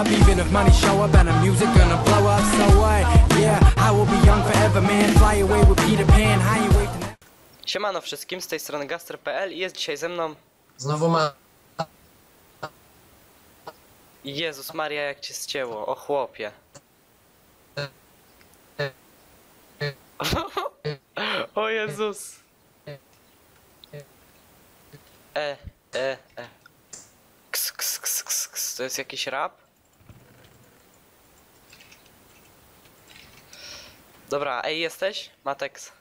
up, even if money show up and the music gonna blow up. So what? Yeah, I will be young forever, man. Fly away with Peter Pan. How you wait to Siemano wszystkim, z tej strony Gaster.pl i jest dzisiaj ze mną Znowu ma... Jezus Maria jak cię ścięło, o chłopie. o Jezus. E, e, e. Ks, ks, ks, ks, ks. To jest jakiś rap? Dobra, ej jesteś? Matex.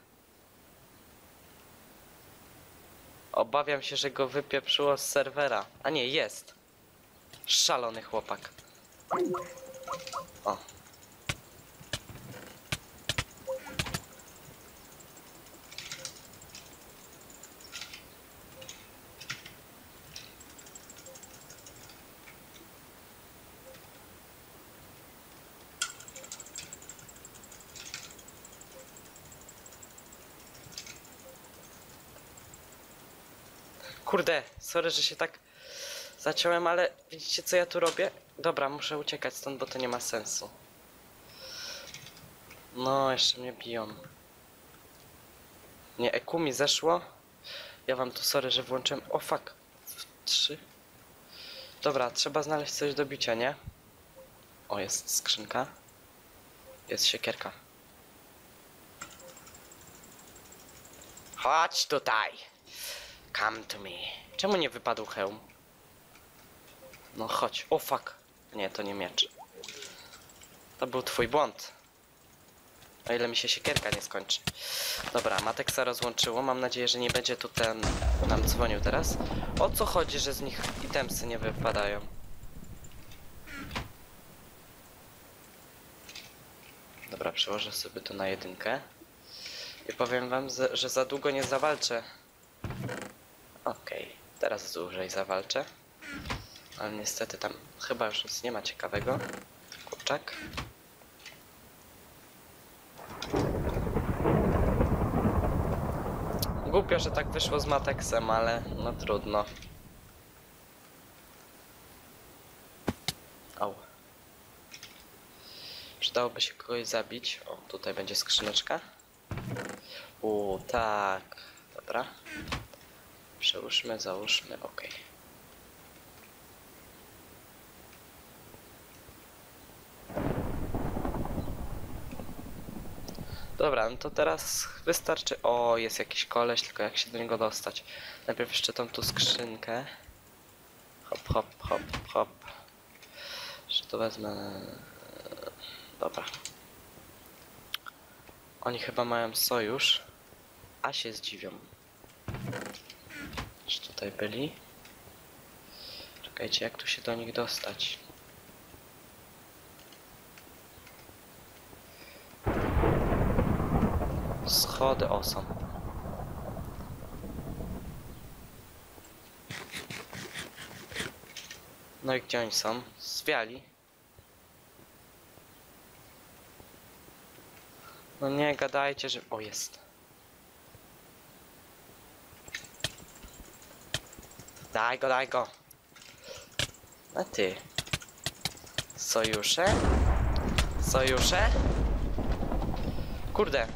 Obawiam się, że go wypieprzyło z serwera. A nie, jest. Szalony chłopak. O. Kurde, sorry, że się tak zaciąłem, ale widzicie co ja tu robię? Dobra, muszę uciekać stąd, bo to nie ma sensu. No, jeszcze mnie biją. Nie, EQ mi zeszło. Ja wam tu sorry, że włączyłem. O fuck. Trzy. Dobra, trzeba znaleźć coś do bicia, nie? O, jest skrzynka. Jest siekierka. Chodź tutaj. Come to me. Czemu nie wypadł hełm? No chodź. O fuck. Nie, to nie miecz. To był twój błąd. O ile mi się siekierka nie skończy. Dobra, Mateksa rozłączyło. Mam nadzieję, że nie będzie tu ten nam dzwonił teraz. O co chodzi, że z nich itemsy nie wypadają? Dobra, przełożę sobie to na jedynkę. I powiem wam, że- za długo nie zawalczę teraz dłużej zawalczę. Ale niestety tam chyba już nic nie ma ciekawego. Kurczak. Głupio, że tak wyszło z Mateksem, ale no trudno. Au. Przydałoby się kogoś zabić. O, tutaj będzie skrzyneczka. U, tak. Dobra. Przełóżmy, załóżmy, ok. Dobra, no to teraz wystarczy. O, jest jakiś koleś, tylko jak się do niego dostać? Najpierw jeszcze tą tu skrzynkę. Hop, hop, hop, hop. Jeszcze to wezmę. Dobra. Oni chyba mają sojusz, a się zdziwią. Tutaj byli? Czekajcie, jak tu się do nich dostać? Schody, o są. No i gdzie oni są? Zwiali. No nie gadajcie, że... O, jest. Daj go, daj go. A ty. Sojusze? Sojusze? Kurde.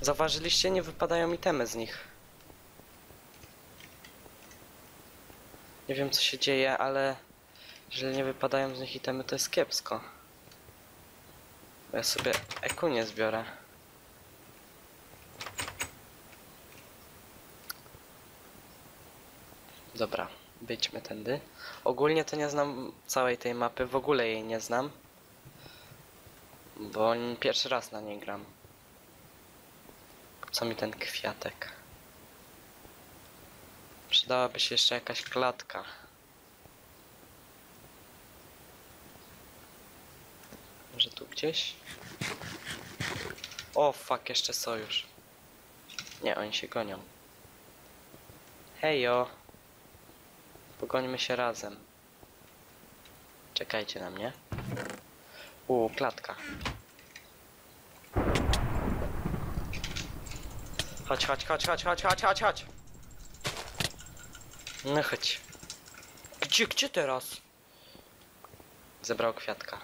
Zauważyliście? Nie wypadają itemy z nich. Nie wiem co się dzieje, ale jeżeli nie wypadają z nich itemy, to jest kiepsko. Ja sobie eku nie zbiorę. Dobra, wyjdźmy tędy. Ogólnie to nie znam całej tej mapy, w ogóle jej nie znam. Bo pierwszy raz na niej gram. Co mi ten kwiatek? Przydałaby się jeszcze jakaś klatka. Może tu gdzieś? O, fuck, jeszcze sojusz. Nie, oni się gonią. Hejo! Pogońmy się razem. Czekajcie na mnie. U, klatka. Chodź, chodź, chodź, chodź, chodź, chodź, chodź, chodź. No chodź. Gdzie, gdzie teraz? Zebrał kwiatka.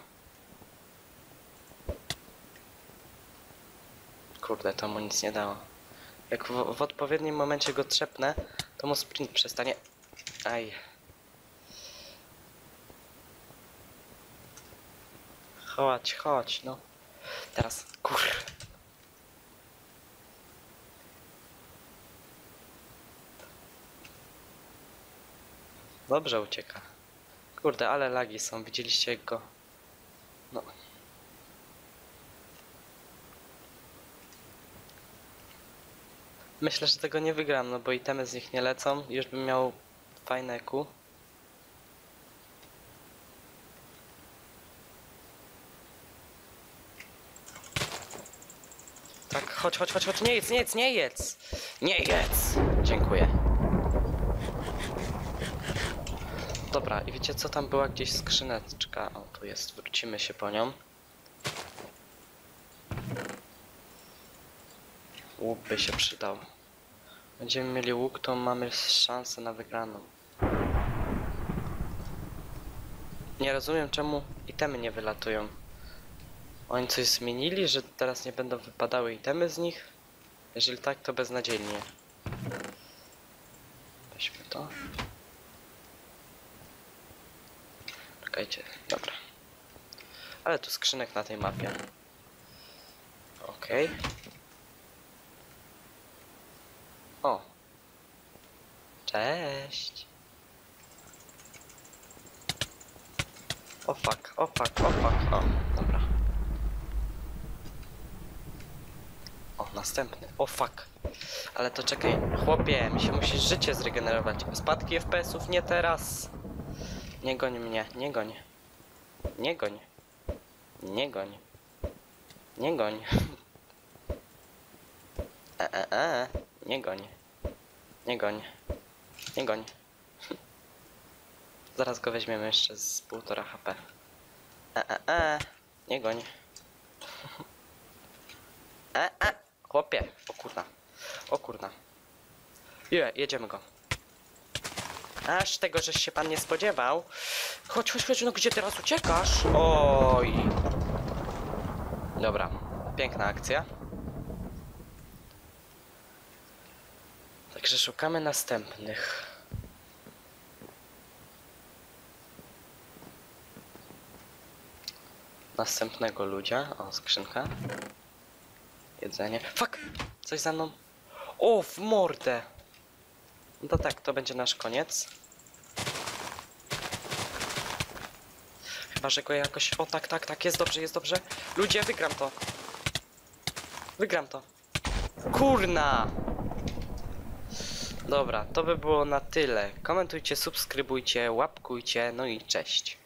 Kurde, to mu nic nie dało. Jak w, w odpowiednim momencie go trzepnę, to mu sprint przestanie. Aj. Chodź, chodź, no. Teraz, kur. Dobrze ucieka. Kurde, ale lagi są. Widzieliście go. No. Myślę, że tego nie wygram, no bo itemy z nich nie lecą. Już bym miał fajne ku. Tak, chodź, chodź, chodź, chodź, nie jedz, nie jedz, nie jedz! Nie jedz! Dziękuję. Dobra, i wiecie co tam była gdzieś skrzyneczka? O, tu jest, wrócimy się po nią. Łuk by się przydał. Będziemy mieli łuk, to mamy szansę na wygraną. Nie rozumiem czemu itemy nie wylatują. Oni coś zmienili, że teraz nie będą wypadały itemy z nich? Jeżeli tak, to beznadziejnie. Weźmy to. Czekajcie, dobra. Ale tu skrzynek na tej mapie. Okej. O. Cześć. O fuck, o fuck, o fuck, o, dobra. O, następny, o fuck. Ale to czekaj, chłopie, mi się musisz życie zregenerować. Spadki FPS-ów nie teraz. Nie goń mnie, nie goń. Nie goń. Nie goń. Nie goń. E, e, e. Nie goń. Nie goń. Nie goń. Zaraz go weźmiemy jeszcze z półtora HP. E, e, e. Nie goń. E, e. Chłopie. O kurna. O kurna. Je, jedziemy go. Aż tego, żeś się pan nie spodziewał. Chodź, chodź, chodź, no gdzie teraz uciekasz? Oj. Dobra, piękna akcja. Także szukamy następnych. Następnego ludzia. O, skrzynka. Jedzenie. Fuck! Coś za mną. O, w mordę! No to tak, to będzie nasz koniec. Chyba, że go jakoś... O, tak, tak, tak, jest dobrze, jest dobrze. Ludzie, wygram to. Wygram to. Kurna! Dobra, to by było na tyle. Komentujcie, subskrybujcie, łapkujcie, no i cześć.